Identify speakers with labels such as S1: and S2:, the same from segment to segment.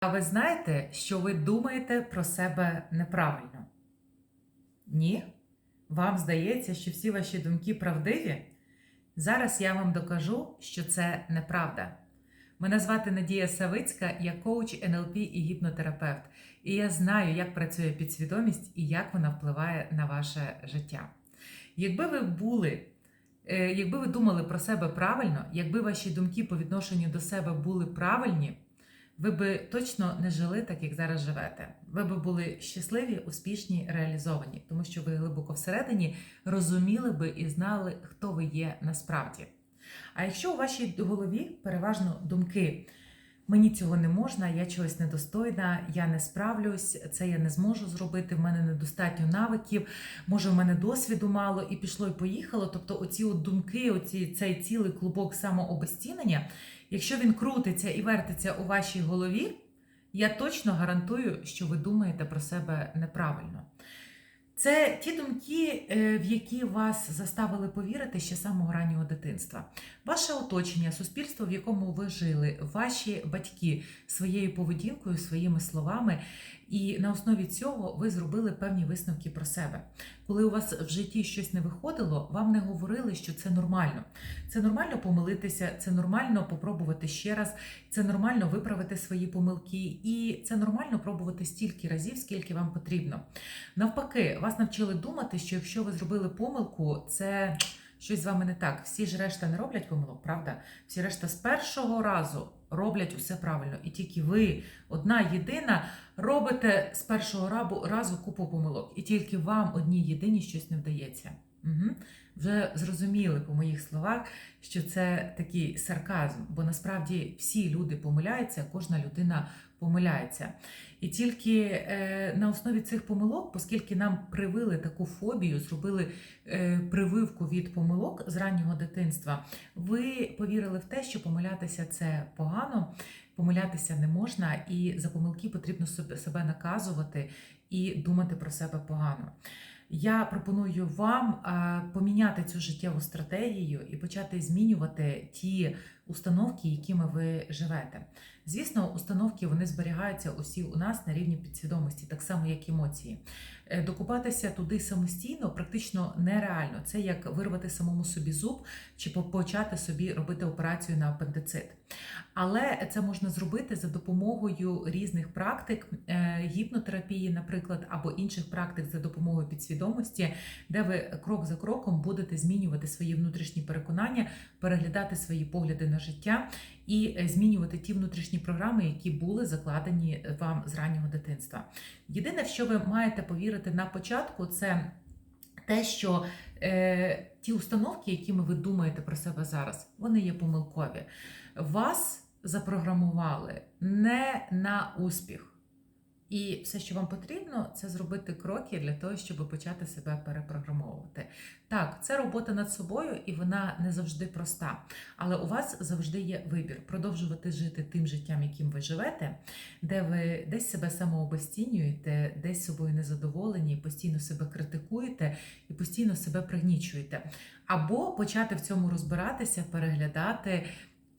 S1: А ви знаєте, що ви думаєте про себе неправильно? Ні? Вам здається, що всі ваші думки правдиві? Зараз я вам докажу, що це неправда. Мене звати Надія Савицька, я коуч НЛП і гіпнотерапевт. І я знаю, як працює підсвідомість і як вона впливає на ваше життя. Якби ви були, е, якби ви думали про себе правильно, якби ваші думки по відношенню до себе були правильні, ви би точно не жили так, як зараз живете. Ви би були щасливі, успішні, реалізовані, тому що ви глибоко всередині розуміли би і знали, хто ви є насправді. А якщо у вашій голові переважно думки мені цього не можна, я чогось недостойна, я не справлюсь, це я не зможу зробити, в мене недостатньо навиків, може, в мене досвіду мало, і пішло, і поїхало. Тобто, оці от думки, оці, цей цілий клубок самообезцінення, якщо він крутиться і вертиться у вашій голові, я точно гарантую, що ви думаєте про себе неправильно. Це ті думки, е, в які вас заставили повірити ще самого раннього дитинства. Ваше оточення, суспільство, в якому ви жили, ваші батьки своєю поведінкою, своїми словами, і на основі цього ви зробили певні висновки про себе. Коли у вас в житті щось не виходило, вам не говорили, що це нормально. Це нормально помилитися, це нормально попробувати ще раз, це нормально виправити свої помилки, і це нормально пробувати стільки разів, скільки вам потрібно. Навпаки, вас навчили думати, що якщо ви зробили помилку, це щось з вами не так. Всі ж решта не роблять помилок, правда? Всі решта з першого разу роблять усе правильно. І тільки ви, одна єдина, робите з першого разу купу помилок. І тільки вам одній єдині щось не вдається. Угу. Вже зрозуміли по моїх словах, що це такий сарказм, бо насправді всі люди помиляються, кожна людина помиляється. І тільки е, на основі цих помилок, оскільки нам привили таку фобію, зробили е, прививку від помилок з раннього дитинства, ви повірили в те, що помилятися це погано, помилятися не можна, і за помилки потрібно себе, наказувати і думати про себе погано. Я пропоную вам е, поміняти цю життєву стратегію і почати змінювати ті установки, якими ви живете. Звісно, установки вони зберігаються усі у нас на рівні підсвідомості, так само як емоції. Е, Докупатися туди самостійно практично нереально. Це як вирвати самому собі зуб чи почати собі робити операцію на апендицит. Але це можна зробити за допомогою різних практик, е, гіпнотерапії, наприклад, або інших практик за допомогою підсвідомості, де ви крок за кроком будете змінювати свої внутрішні переконання, переглядати свої погляди на життя і е, змінювати ті внутрішні програми, які були закладені вам з раннього дитинства. Єдине, в що ви маєте повірити на початку, це те, що е, ті установки, якими ви думаєте про себе зараз, вони є помилкові. Вас запрограмували не на успіх. І все, що вам потрібно, це зробити кроки для того, щоб почати себе перепрограмовувати. Так, це робота над собою, і вона не завжди проста. Але у вас завжди є вибір продовжувати жити тим життям, яким ви живете, де ви десь себе самообесцінюєте, десь собою незадоволені, постійно себе критикуєте і постійно себе пригнічуєте. Або почати в цьому розбиратися, переглядати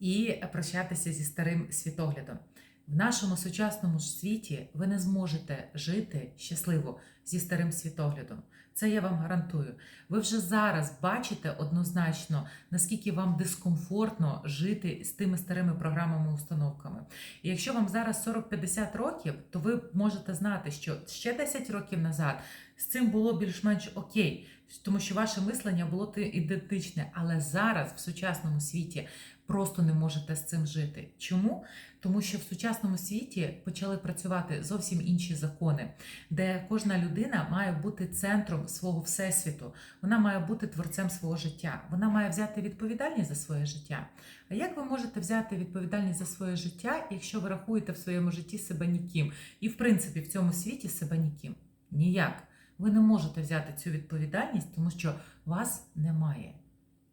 S1: і прощатися зі старим світоглядом. В нашому сучасному світі ви не зможете жити щасливо зі старим світоглядом. Це я вам гарантую. Ви вже зараз бачите однозначно, наскільки вам дискомфортно жити з тими старими програмами установками. І якщо вам зараз 40-50 років, то ви можете знати, що ще 10 років назад з цим було більш-менш окей, тому що ваше мислення було ідентичне. Але зараз в сучасному світі просто не можете з цим жити. Чому? Тому що в сучасному світі почали працювати зовсім інші закони, де кожна людина має бути центром свого всесвіту, вона має бути творцем свого життя, вона має взяти відповідальність за своє життя. А як ви можете взяти відповідальність за своє життя, якщо ви рахуєте в своєму житті себе ніким? І в принципі в цьому світі себе ніким? Ніяк. Ви не можете взяти цю відповідальність, тому що вас немає.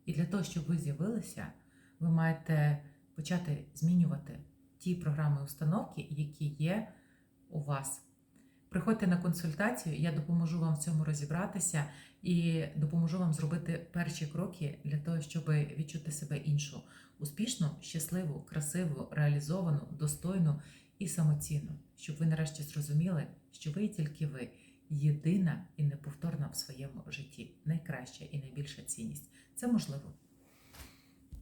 S1: І для того, щоб ви з'явилися, ви маєте почати змінювати ті програми установки, які є у вас. Приходьте на консультацію, я допоможу вам в цьому розібратися і допоможу вам зробити перші кроки для того, щоб відчути себе іншу, успішну, щасливу, красиву, реалізовану, достойну і самоцінну, щоб ви нарешті зрозуміли, що ви і тільки ви єдина і неповторна в своєму житті, найкраща і найбільша цінність. Це можливо.